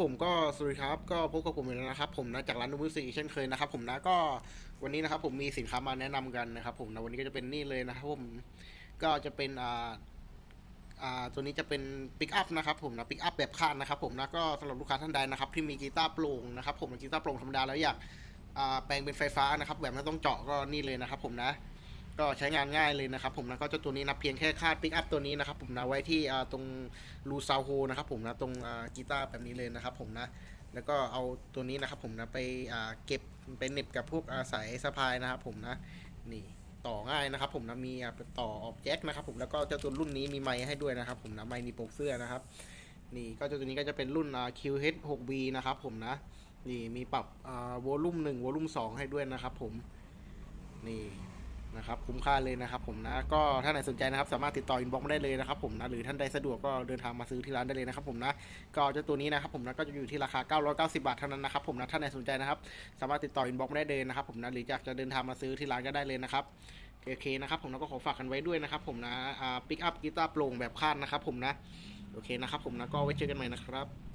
ผมก็สวัสดีครับก็พบกับผมอีกแล้วนะครับ ผมนะจากร้านนูมิสิกเช่นเคยนะครับผมนะก็วันนี้นะครับผมมีสินค้ามาแนะนำกันนะครับ ผมนะวันนี้ก็จะเป็นนี่เลยนะครับผมก็จะเป็นอ่าอ่าตัวนี้จะเป็นปิกอัพนะครับผมนะปิกอัพแบบคาดนะครับผมนะก็สำหรับลูกค้าท่านใดนะครับที่มีกีตาร์โปร่งนะครับผมกีตาร์โปร่งธรรมดาแล้วอยากอ่าแปลงเป็นไฟฟ้านะครับ แบบไม่ต้องเจาะก็นี่เลยนะครับ ผมนะ ก็ใช้งานง่ายเลยนะครับผมนะก็เจ้าตัวนี้นะเพียงแค่คาดปิกอัพตัวนี้นะครับผมนะไว้ที่ตรงรูซาวโฮนะครับผมนะตรงกีตาร์แบบนี้เลยนะครับผมนะแล้วก็เอาตัวนี้นะครับผมนะไปเก็บไปเน็บกับพวกสายสะพายนะครับผมนะนี่ต่อง่ายนะครับผมนะมีต่อออกแจ็คนะครับผมแล้วก็เจ้าตัวรุ่นนี้มีไมค์ให้ด้วยนะครับผมนะไมค์นี่ปกเสื้อนะครับนี่ก็เจ้าตัวนี้ก็จะเป็นรุ่น QH 6B นะครับผมนะนี่มีปรับวอลลุ่ม1วอลลุ่ม2ให้ด้วยนะครับผมนี่ นะครับคุ้มค่าเลยนะครับผมนะก็ถ้าไหนสนใจนะครับ สามารถติดต่ออินบ็อกซ์มาได้เลยนะครับผมนะหรือท่านใดสะดวกก็เดินทางมาซื้อที่ร้านได้เลยนะครับผมนะก็เจ้าตัวนี้นะครับผมนะก็จะอยู่ที่ราคา 990 บาทเท่านั้นนะครับผมนะถ้าไหนสนใจนะครับ สามารถติดต่ออินบ็อกซ์มาได้เลยนะครับผมนะหรืออยากจะเดินทางมาซื้อที่ร้านก็ได้เลยนะครับโอเคนะครับผมนะก็ขอฝากกันไว้ด้วยนะครับผมนะอ่าปิกอัพกีตาร์โปร่งแบบคาดนะครับผมนะโอเคนะครับผมนะก็ไว้เจอกันใหม่นะครับ